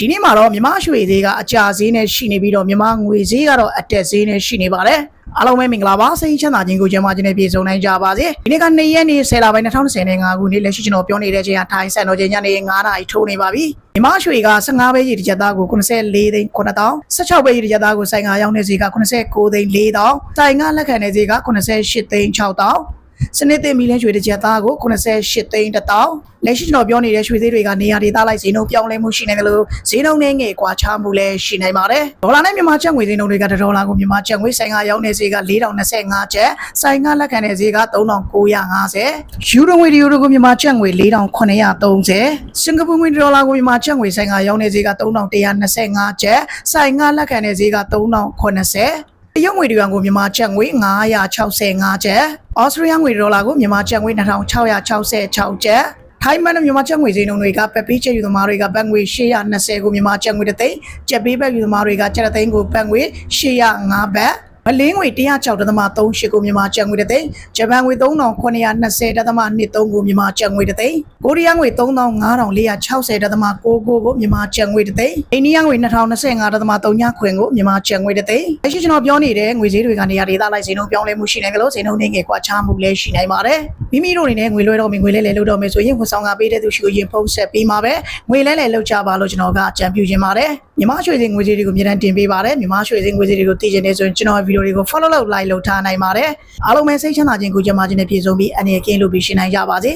ဒီနေ့မှာတော့မြန်မာရွှေဈေးကအကျဈေးနဲ့ရှိနေပြီးတော့မြန်မာငွေဈေးကတော့အတက်ဈေးနဲ့ရှိနေပါတယ်အားလုံးပဲမင်္ဂလာပါစိတ်ချမ်းသာခြင်းကိုကျမ်းမာခြင်းနဲ့ပြည့်စုံနိုင်ကြပါစေဒီနေ့က2ရက်နေ့10လပိုင်း2025ခုနှစ်လက်ရှိကျွန်တော်ပြောနေတဲ့ချိန်ကထိုင်းစံတော်ချိန်ညနေ9:00နာရီထိုးနေပါပြီမြန်မာရွှေက15ပဲကြီးတစ်ချက်သားကို84သိန်း9000 16ပဲကြီးတစ်ချက်သားကိုဆိုင်ကရောင်းနေဈေးက89သိန်း4000ဆိုင်ကလက်ခံနေဈေးက88သိန်း6000 စနစ်တင်မီလင်းရွှေတစ်ချက်သားကို88သိန်းတစ်တောင်းလက်ရှိကျွန်တော်ပြောနေတဲ့ရွှေသေးတွေကနေရာဒေသလိုက်ဈေးနှုန်းပြောင်းလဲမှုရှိနေတယ်လို့ဈေးနှုန်းနဲ့ငယ်ကွာခြားမှုလည်းရှိနိုင်ပါတယ်ဒေါ်လာနဲ့မြန်မာကျပ်ငွေဈေးနှုန်းတွေကတစ်ဒေါ်လာကိုမြန်မာကျပ်ငွေဆိုင်ကရောင်းနေဈေးက4025ကျပ်ဆိုင်ကလက်ခံတဲ့ဈေးက3950ယူရိုငွေဒီယူရိုကိုမြန်မာကျပ်ငွေ4930စင်ကာပူငွေဒေါ်လာကိုမြန်မာကျပ်ငွေဆိုင်ကရောင်းနေဈေးက3125ကျပ်ဆိုင်ကလက်ခံတဲ့ဈေးက3090 တရုတ်ငွေဒီယွမ်ကိုမြန်မာကျပ်ငွေ965ကျပ်။ဩစတြေးလျငွေဒေါ်လာကိုမြန်မာကျပ်ငွေ2666ကျပ်။ထိုင်းမန်နဲ့မြန်မာကျပ်ငွေဈေးနှုန်းတွေကပက်ပီးကျပ်ယူသမားတွေကဘတ်ငွေ820ကိုမြန်မာကျပ်ငွေတစ်သိန်းကျပ်ပေးဘတ်ယူသမားတွေကကျပ်တစ်သိန်းကိုဘတ်ငွေ805ဘတ် မလင်းငွေ106.38ကိုမြန်မာကျပ်ငွေတစ်သိန်းဂျပန်ငွေ3920.23ကိုမြန်မာကျပ်ငွေတစ်သိန်းကိုရီးယားငွေ35,460.99ကိုမြန်မာကျပ်ငွေတစ်သိန်းအိန္ဒိယငွေ2025.3ခွင်ကိုမြန်မာကျပ်ငွေတစ်သိန်းလက်ရှိကျွန်တော်ပြောနေတဲ့ငွေဈေးတွေကနေရာဒေသလိုက်ဈေးနှုန်းပြောင်းလဲမှုရှိနေကြလို့ဈေးနှုန်းတွေငယ်ကွာခြားမှုလည်းရှိနိုင်ပါတယ်မိမိတို့အနေနဲ့ငွေလွှဲတော့မယ်ငွေလဲလဲလုပ်တော့မယ်ဆိုရင်ဝန်ဆောင်ကပေးတဲ့သူရှိကိုရင်ဖုံးဆက်ပေးမှာပဲငွေလဲလဲလုပ်ကြပါလို့ကျွန်တော်ကအကြံပြုခြင်းပါတယ်မြမရွှေစင်ငွေဈေးတွေကိုအမြဲတမ်းတင်ပေးပါတယ်မြမရွှေစင်ငွေဈေးတွေကိုသိချင်နေဆိုရင်ကျွန်တော်ဗီဒီယိုတွေကို follow လုပ် like လုပ်ထားနိုင်ပါတယ်အားလုံးပဲစိတ်ချမ်းသာခြင်းကိုကြံပါခြင်းနဲ့ပြည့်စုံပြီးအနေနဲ့ကင်းလို့ပြီးရှင်းနိုင်ကြပါစေ